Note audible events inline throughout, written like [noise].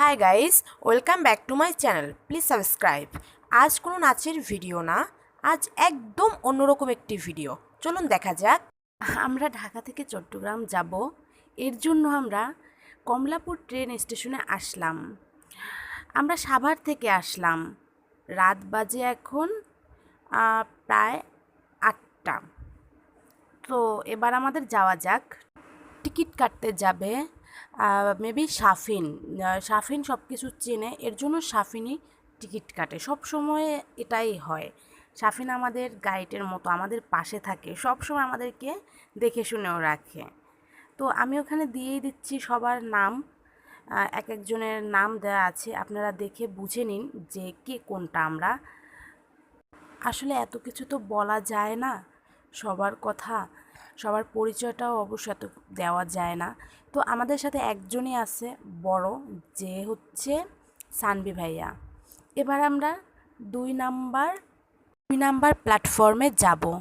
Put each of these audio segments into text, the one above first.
Hi guys welcome back to my channel please subscribe আজ কোনো নাচের ভিডিও না, আজ একদম অন্যরকম একটি ভিডিও চলুন দেখা যাক। আমরা ঢাকা থেকে চট্টগ্রাম যাব। এর জন্য আমরা কমলাপুর ট্রেন স্টেশনে আসলাম। আমরা সাভার থেকে আসলাম। রাত বাজে এখন প্রায় আটটা। তো এবার আমাদের যাওয়া যাক। টিকিট কাটতে যাবে। মেবি সাফিন সাফিন সব কিছু চেনে, এর জন্য সাফিনই টিকিট কাটে। সব সময় এটাই হয়। সাফিন আমাদের গাইডের মতো, আমাদের পাশে থাকে সব সময় আমাদেরকে দেখে শুনেও রাখে। তো আমি ওখানে দিয়েই দিচ্ছি সবার নাম এক একজনের নাম দেওয়া আছে, আপনারা দেখে বুঝে নিন যে কে কোনটা আমরা। আসলে এত কিছু তো বলা যায় না, সবার কথা। সবার পরিচয়টাও অবশ্য এত দেওয়া যায় না। তো আমাদের সাথে একজনই আছে বড়, যে হচ্ছে সানবি ভাইয়া। এবার আমরা দুই নাম্বার দুই নাম্বার প্ল্যাটফর্মে যাব।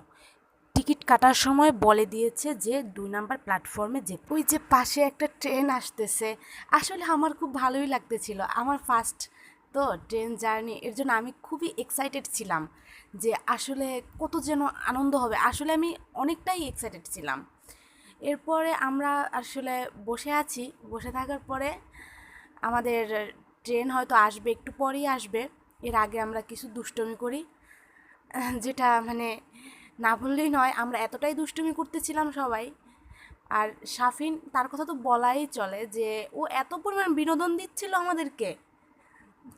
টিকিট কাটার সময় বলে দিয়েছে যে দুই নাম্বার প্ল্যাটফর্মে যে ওই যে পাশে একটা ট্রেন আসতেছে। আসলে আমার খুব ভালোই লাগতেছিল। আমার ফার্স্ট তো ট্রেন জার্নি, এর জন্য আমি খুবই এক্সাইটেড ছিলাম যে আসলে কত যেন আনন্দ হবে। আসলে আমি অনেকটাই এক্সাইটেড ছিলাম। এরপরে আমরা আসলে বসে আছি। বসে থাকার পরে আমাদের ট্রেন হয়তো আসবে, একটু পরেই আসবে। এর আগে আমরা কিছু দুষ্টমি করি, যেটা মানে না বললেই নয়, আমরা এতটাই দুষ্টুমি করতেছিলাম সবাই। আর শাফিন তার কথা তো বলাই চলে যে ও এত পরিমাণ বিনোদন দিচ্ছিল আমাদেরকে।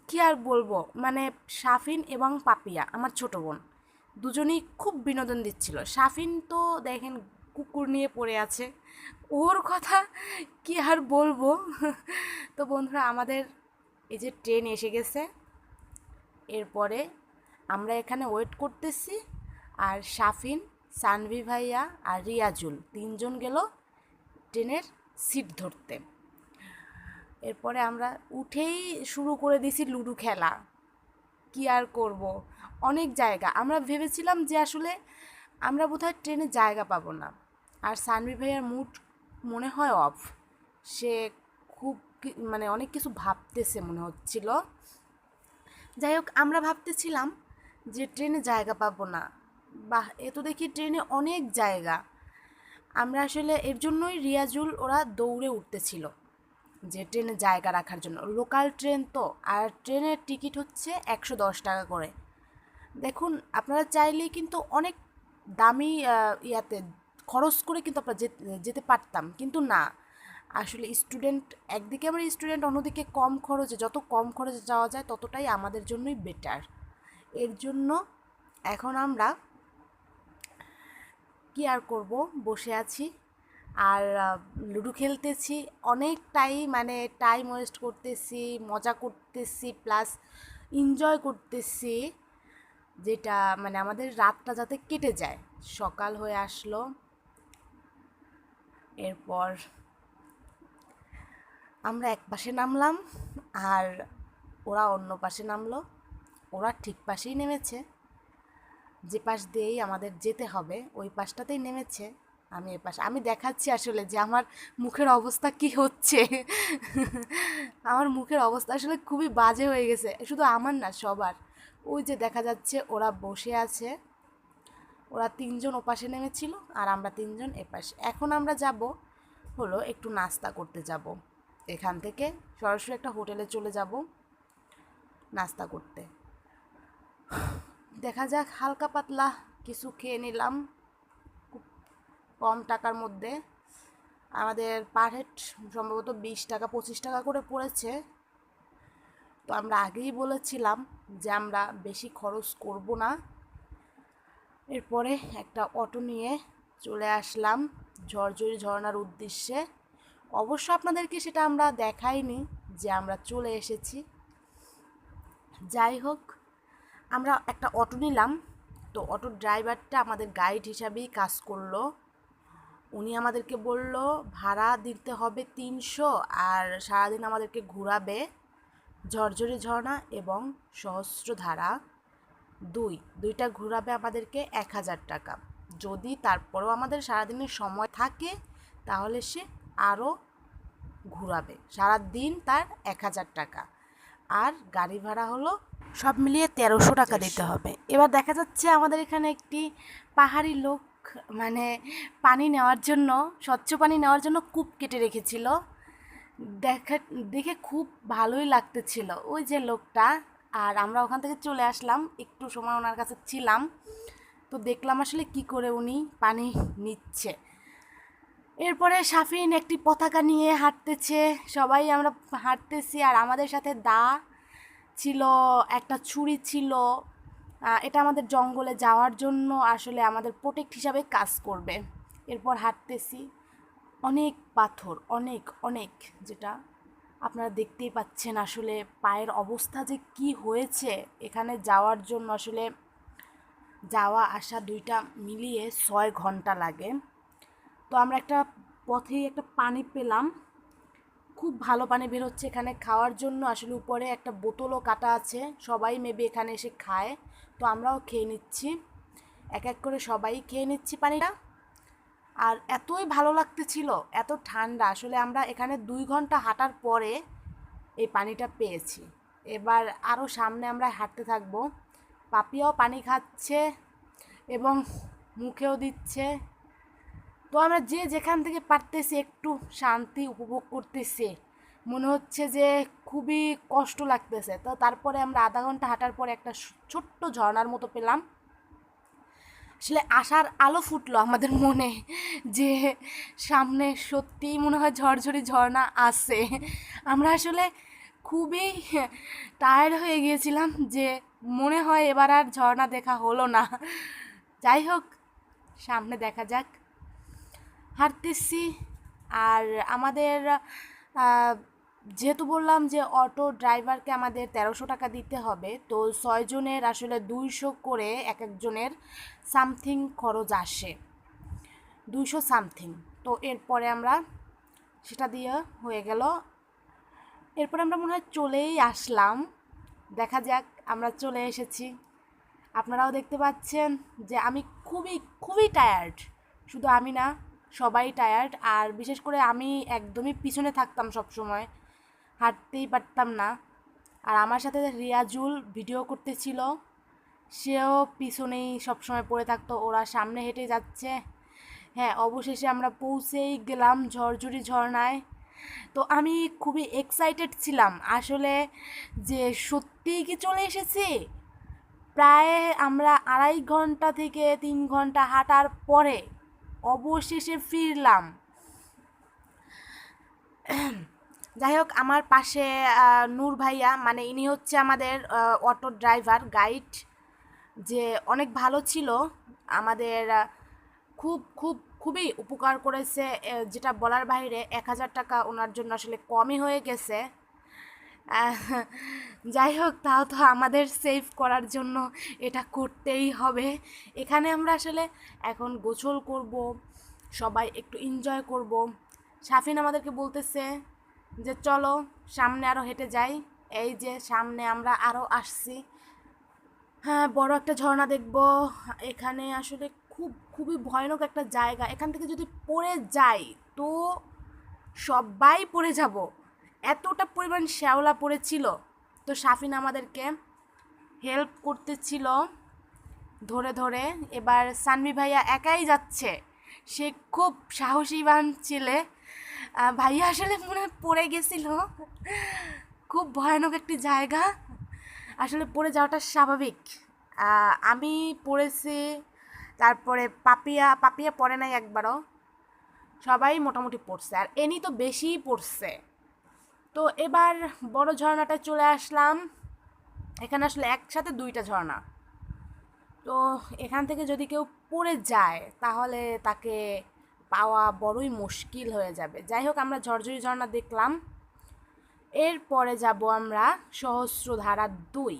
কি আর বলব? মানে সাফিন এবং পাপিয়া, আমার ছোট বোন। দুজনেই খুব বিনোদন দিচ্ছিল। সাফিন তো দেখেন কুকুর নিয়ে পড়ে আছে। ওর কথা কি আর বলব? [laughs] তো বন্ধুরা, আমাদের এই যে ট্রেন এসে গেছে। এরপরে আমরা এখানে ওয়েট করতেছি। আর সাফিন সানভি ভাইয়া আর রিয়াজুল তিনজন গেল ট্রেনের সিট ধরতে। এরপরে আমরা উঠেই শুরু করে দিছি লুডো খেলা। কি আর করব? অনেক জায়গা। আমরা ভেবেছিলাম যে আসলে আমরা বোধহয় ট্রেনে জায়গা পাবো না। আর সানভি ভাইয়ার মুড মনে হয় অফ সে খুব মানে অনেক কিছু ভাবতেছে মনে হচ্ছিল। যাই হোক, আমরা ভাবতেছিলাম যে ট্রেনে জায়গা পাবো না। বাহ, এ তো দেখি ট্রেনে অনেক জায়গা। আমরা আসলে এর জন্যই রিয়াজুল ওরা দৌড়ে উঠতেছিল। যে ট্রেনে জায়গা রাখার জন্য। লোকাল ট্রেন তো, আর ট্রেনের টিকিট হচ্ছে একশো দশ টাকা করে। দেখুন, আপনারা চাইলেই কিন্তু অনেক দামি ইয়াতে খরচ করে কিন্তু আমরা যেতে পারতাম। কিন্তু না, আসলে স্টুডেন্ট একদিকে আমরা স্টুডেন্ট অন্যদিকে কম খরচে, যত কম খরচে যাওয়া যায় ততটাই আমাদের জন্যই বেটার এর জন্য এখন আমরা কি আর করব? বসে আছি। আর লুডো খেলতেছি। অনেকটাই মানে টাইম ওয়েস্ট করতেছি, মজা করতেছি প্লাস এনজয় করতেছি, যেটা মানে আমাদের রাতটা যাতে কেটে যায়। সকাল হয়ে আসলো। এরপর আমরা এক পাশে নামলাম, আর ওরা অন্য পাশে নামলো। ওরা ঠিক পাশেই নেমেছে। যে পাশ দিয়েই আমাদের যেতে হবে, ওই পাশটাতেই নেমেছে। আমি এ পাশে, আমি দেখাচ্ছি আসলে যে আমার মুখের অবস্থা কি হচ্ছে। আমার মুখের অবস্থা আসলে খুবই বাজে হয়ে গেছে, শুধু আমার না, সবার। ওই যে দেখা যাচ্ছে ওরা বসে আছে, ওরা তিনজন ওপাশে নেমেছিল আর আমরা তিনজন এপাশে। এখন আমরা যাব হলো একটু নাস্তা করতে যাব। এখান থেকে সরাসরি একটা হোটেলে চলে যাব নাস্তা করতে। দেখা যাক, হালকা পাতলা কিছু খেয়ে নিলাম। কম টাকার মধ্যে। আমাদের পার হেড সম্ভবত বিশ টাকা, পঁচিশ টাকা করে পড়েছে। তো আমরা আগেই বলেছিলাম যে আমরা বেশি খরচ করব না। এরপরে একটা অটো নিয়ে চলে আসলাম ঝরঝরি ঝর্ণার উদ্দেশ্যে। অবশ্য আপনাদেরকে সেটা আমরা দেখাইনি যে আমরা চলে এসেছি। যাই হোক, আমরা একটা অটো নিলাম। তো অটোর ড্রাইভারটা আমাদের গাইড হিসাবেই কাজ করল। উনি আমাদেরকে বলল ভাড়া দিতে হবে তিনশো আর সারাদিন আমাদেরকে ঘোরাবে ঝরঝরি ঝর্ণা এবং সহস্রধারা। দুই দুইটা ঘোরাবে আমাদেরকে এক হাজার টাকা। যদি তারপরেও আমাদের সারাদিনের সময় থাকে তাহলে সে আরও ঘুরাবে। সারা দিন তার এক হাজার টাকা। আর গাড়ি ভাড়া হলো সব মিলিয়ে তেরোশো টাকা দিতে হবে। এবার দেখা যাচ্ছে আমাদের এখানে একটি পাহাড়ি লোক মানে পানি নেওয়ার জন্য, স্বচ্ছ পানি নেওয়ার জন্য কূপ কেটে রেখেছিল। দেখা, দেখে খুব ভালোই লাগতেছিল। ওই যে লোকটা, আর আমরা ওখান থেকে চলে আসলাম, একটু সময় ওনার কাছে ছিলাম। তো দেখলাম আসলে কি করে উনি পানি নিচ্ছে। এরপরে সাফিন একটি পতাকা নিয়ে হাঁটতেছে। সবাই আমরা হাঁটতেছি, আর আমাদের সাথে দা ছিল, একটা ছুরি ছিল। এটা আমাদের জঙ্গলে যাওয়ার জন্য আসলে আমাদের প্রোটেক্ট হিসাবে কাজ করবে। এরপর হাঁটতেছি। অনেক পাথর, অনেক অনেক যেটা আপনারা দেখতেই পাচ্ছেন আসলে পায়ের অবস্থা যে কি হয়েছে। এখানে যাওয়ার জন্য আসলে যাওয়া, আসা দুইটা মিলিয়ে ছয় ঘণ্টা লাগে। তো আমরা একটা পথেই একটা পানি পেলাম। খুব ভালো পানি বের হচ্ছে এখানে। খাওয়ার জন্য আসলে উপরে একটা বোতলও কাটা আছে। সবাই মেবি এখানে এসে খায়। তো আমরাও খেয়ে নিচ্ছি। এক এক করে সবাই খেয়ে নিচ্ছি পানিটা। আর এতই ভালো লাগতেছিল, এত ঠান্ডা। আসলে আমরা এখানে দুই ঘণ্টা হাঁটার পরে এই পানিটা পেয়েছি। এবার আরও সামনে আমরা হাঁটতে থাকব। পাপিয়াও পানি খাচ্ছে এবং মুখেও দিচ্ছে। তো আমরা যে যেখান থেকে পারতেছি একটু শান্তি উপভোগ করতেছি। মনে হচ্ছে যে খুবই কষ্ট লাগতেছে। তো তারপরে আমরা আধা ঘণ্টা হাঁটার পরে একটা ছোট্ট ঝর্ণার মতো পেলাম। আসলে আশার আলো ফুটলো আমাদের মনে যে সামনে সত্যিই মনে হয় ঝরঝরি ঝর্ণা আছে। আমরা আসলে খুবই টায়ার্ড হয়ে গিয়েছিলাম যে মনে হয় এবার আর ঝর্ণা দেখা হলো না। যাই হোক, সামনে দেখা যাক। হাঁটতেছি আর আমাদের যেহেতু বললাম যে অটো ড্রাইভারকে আমাদের তেরোশো টাকা দিতে হবে, তো ছয়জনের আসলে দুইশো করে এক একজনের সামথিং খরচ আসে। দুইশো সামথিং। তো এরপরে আমরা সেটা দিয়ে হয়ে গেল। এরপরে আমরা মনে হয় চলেই আসলাম। দেখা যাক, আমরা চলে এসেছি। আপনারাও দেখতে পাচ্ছেন যে আমি খুবই খুবই টায়ার্ড শুধু আমি না, সবাই টায়ার্ড আর বিশেষ করে আমি একদমই পিছনে থাকতাম সব সময় হাঁটতেই পারতাম না। আর আমার সাথে রিয়াজুল ভিডিও করতেছিল, সেও পিছনেই সবসময় পড়ে থাকতো। ওরা সামনে হেঁটে যাচ্ছে। হ্যাঁ অবশেষে আমরা পৌঁছেই গেলাম ঝরঝরি ঝর্ণায়। তো আমি খুবই এক্সাইটেড ছিলাম। আসলে যে সত্যিই কি চলে এসেছি? প্রায় আমরা আড়াই ঘণ্টা থেকে তিন ঘণ্টা হাঁটার পরে অবশেষে ফিরলাম। যাই হোক, আমার পাশে নূর ভাইয়া মানে ইনি হচ্ছে আমাদের অটো ড্রাইভার, গাইড, যে অনেক ভালো ছিল। আমাদের খুব খুব, খুবই উপকার করেছে যেটা বলার বাইরে এক হাজার টাকা ওনার জন্য আসলে কমই হয়ে গেছে। যাই হোক, তাও তো আমাদের সেভ করার জন্য এটা করতেই হবে। এখানে আমরা আসলে এখন গোসল করব, সবাই একটু এনজয় করব। সাফিন আমাদেরকে বলতেছে যে চলো সামনে আরও হেঁটে যাই। এই যে সামনে আমরা আরও আসছি। হ্যাঁ বড় একটা ঝর্ণা দেখব। এখানে আসলে খুব, খুবই ভয়ানক একটা জায়গা। এখান থেকে যদি পড়ে যাই তো সবাই পড়ে যাব। এতটা পরিমাণ শ্যাওলা পড়েছিল। তো সাফিন আমাদেরকে হেল্প করতেছিল ধরে ধরে। এবার সানভি ভাইয়া একাই যাচ্ছে। সে খুব সাহসীবান ছেলে। ভাইয়া আসলে মনে হয় পড়ে গেছিল। খুব ভয়ানক একটি জায়গা। আসলে পড়ে যাওয়াটা স্বাভাবিক। আমি পড়েছি, তারপরে পাপিয়া পাপিয়া পড়ে নাই একবারও। সবাই মোটামুটি পড়ছে, আর এনি তো বেশিই পড়ছে। তো এবার বড় ঝর্ণাটা চলে আসলাম। এখানে আসলে একসাথে দুইটা ঝর্ণা। তো এখান থেকে যদি কেউ পড়ে যায়, তাহলে তাকে পাওয়া বড়ই মুশকিল হয়ে যাবে। যাই হোক, আমরা ঝরঝরি ঝর্ণা দেখলাম। এরপরে যাব আমরা সহস্রধারা দুই।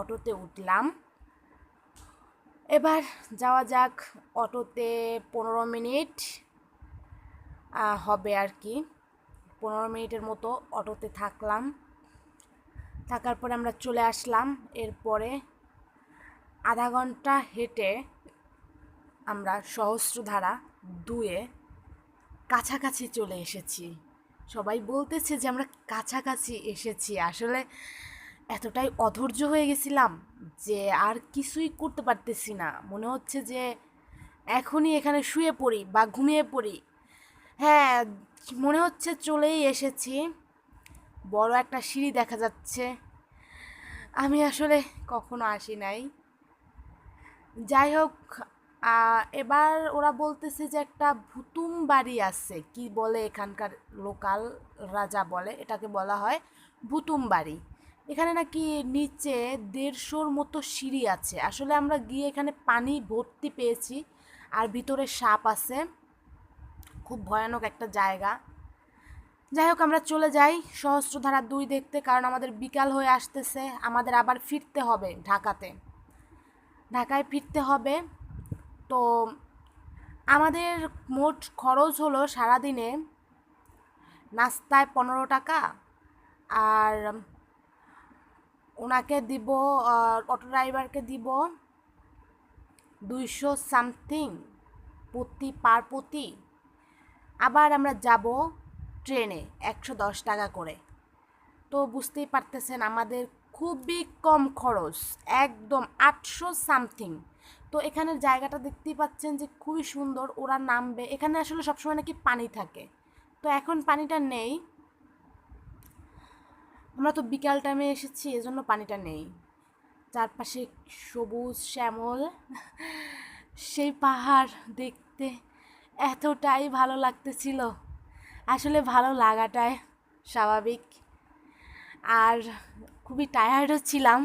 অটোতে উঠলাম। এবার যাওয়া যাক অটোতে পনেরো মিনিট হবে আর কি। পনেরো মিনিটের মতো অটোতে থাকলাম। থাকার পরে আমরা চলে আসলাম। এরপরে আধা ঘণ্টা হেঁটে আমরা সহস্রধারা দুয়ে কাছাকাছি চলে এসেছি। সবাই বলতেছে যে আমরা কাছাকাছি এসেছি। আসলে এতটাই অধৈর্য হয়ে গেছিলাম যে আর কিছুই করতে পারতেছি না। মনে হচ্ছে যে এখনই এখানে শুয়ে পড়ি বা ঘুমিয়ে পড়ি। হ্যাঁ মনে হচ্ছে চলেই এসেছি। বড় একটা সিঁড়ি দেখা যাচ্ছে। আমি আসলে কখনো আসি নাই। যাই হোক এবার ওরা বলতেছে যে একটা ভুতুম বাড়ি আছে, কি বলে এখানকার লোকাল রাজা বলে, এটাকে বলা হয় ভুতুম বাড়ি। এখানে নাকি নিচে দেড়শোর মতো সিঁড়ি আছে। আসলে আমরা গিয়ে এখানে পানি ভর্তি পেয়েছি, আর ভিতরে সাপ আছে। খুব ভয়ানক একটা জায়গা। যাই হোক, আমরা চলে যাই সহস্রধারা দুই দেখতে, কারণ আমাদের বিকাল হয়ে আসতেছে। আমাদের আবার ফিরতে হবে ঢাকাতে। ঢাকায় ফিরতে হবে। তো আমাদের মোট খরচ হলো সারাদিনে নাস্তায় পনেরো টাকা আর ওনাকে দিব অটো ড্রাইভারকে দিব দুইশো সামথিং প্রতি, পার প্রতি। আবার আমরা যাব ট্রেনে একশো দশ টাকা করে। তো বুঝতেই পারতেছেন আমাদের খুবই কম খরচ, একদম আটশো সামথিং। তো এখানের জায়গাটা দেখতেই পাচ্ছেন যে খুবই সুন্দর, ওরা নামবে। এখানে আসলে সবসময় নাকি পানি থাকে। তো এখন পানিটা নেই। আমরা তো বিকাল টাইমে এসেছি, এজন্য পানিটা নেই। চারপাশে সবুজ শ্যামল। সেই পাহাড় দেখতে এতটাই ভালো লাগতেছিল। আসলে ভালো লাগাটাই স্বাভাবিক। আর খুবই টায়ার্ডও ছিলাম।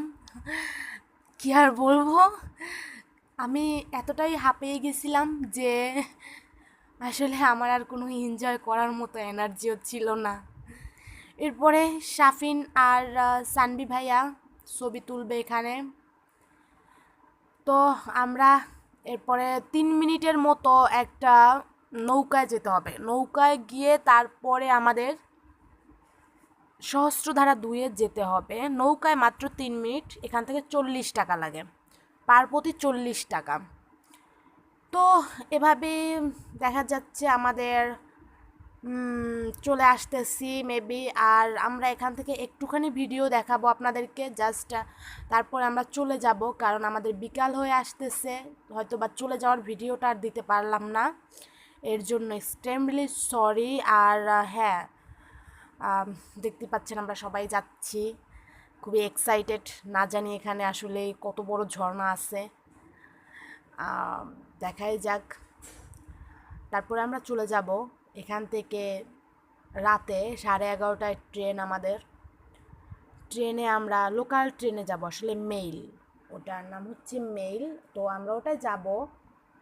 কি আর বলব? আমি এতটাই হাঁপিয়ে গেছিলাম যে আসলে আমার আর কোনো এনজয় করার মতো এনার্জিও ছিল না। এরপরে শাফিন আর সানবি ভাইয়া ছবি তুলবে এখানে। তো আমরা এরপরে তিন মিনিটের মতো একটা নৌকায় যেতে হবে। নৌকায় গিয়ে তারপরে আমাদের সহস্রধারা দুয়ে যেতে হবে। নৌকায় মাত্র তিন মিনিট, এখান থেকে চল্লিশ টাকা লাগে। পার প্রতি চল্লিশ টাকা। তো এভাবে দেখা যাচ্ছে আমাদের চলে আসতেছি মেবি আর আমরা এখান থেকে একটুখানি ভিডিও দেখাবো আপনাদেরকে জাস্ট তারপরে আমরা চলে যাব, কারণ আমাদের বিকাল হয়ে আসতেছে হয়তো বা চলে যাওয়ার ভিডিওটা আর দিতে পারলাম না। এর জন্য এক্সট্রিমলি সরি আর হ্যাঁ দেখতে পাচ্ছেন আমরা সবাই যাচ্ছি। খুবই এক্সাইটেড না জানি এখানে আসলে কত বড় ঝর্ণা আছে। দেখাই যাক। তারপরে আমরা চলে যাব এখান থেকে রাতে সাড়ে এগারোটায় ট্রেন আমাদের। ট্রেনে আমরা লোকাল ট্রেনে যাব, আসলে মেইল ওটার নাম হচ্ছে মেইল তো আমরা ওটায় যাব।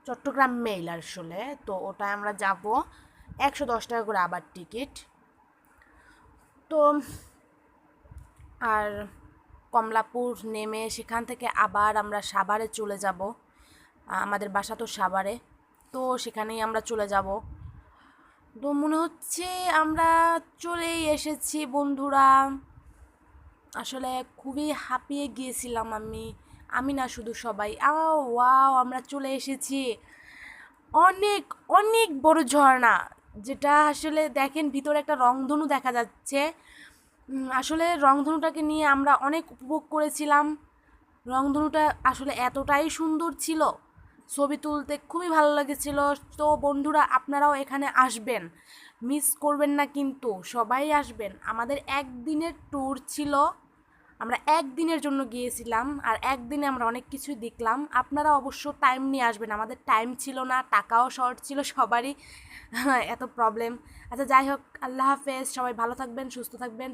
চট্টগ্রাম মেইল আসলে, তো ওটায় আমরা যাব। একশো দশ টাকা করে আবার টিকিট তো আর কমলাপুর নেমে সেখান থেকে আবার আমরা সাভারে চলে যাব। আমাদের বাসা তো সাভারে। তো সেখানেই আমরা চলে যাব। তো মনে হচ্ছে আমরা চলেই এসেছি বন্ধুরা। আসলে খুবই হাঁপিয়ে গিয়েছিলাম আমি। আমি না শুধু সবাই। আও ওয়াও, আমরা চলে এসেছি। অনেক অনেক বড় ঝর্ণা। যেটা আসলে দেখেন ভিতরে একটা রংধনু দেখা যাচ্ছে। আসলে রংধনুটাকে নিয়ে আমরা অনেক উপভোগ করেছিলাম। রংধনুটা আসলে এতটাই সুন্দর ছিল। ছবি তুলতে খুবই ভালো লেগেছিল। তো বন্ধুরা, আপনারাও এখানে আসবেন। মিস করবেন না কিন্তু, সবাই আসবেন। আমাদের একদিনের ট্যুর ছিল। আমরা একদিনের জন্য গিয়েছিলাম আর একদিনে আমরা অনেক কিছুই দেখলাম। আপনারা অবশ্য টাইম নিয়ে আসবেন। আমাদের টাইম ছিল না, টাকাও শর্ট ছিল, সবারই এত প্রবলেম আচ্ছা যাই হোক, আল্লাহ হাফেজ। সবাই ভালো থাকবেন, সুস্থ থাকবেন।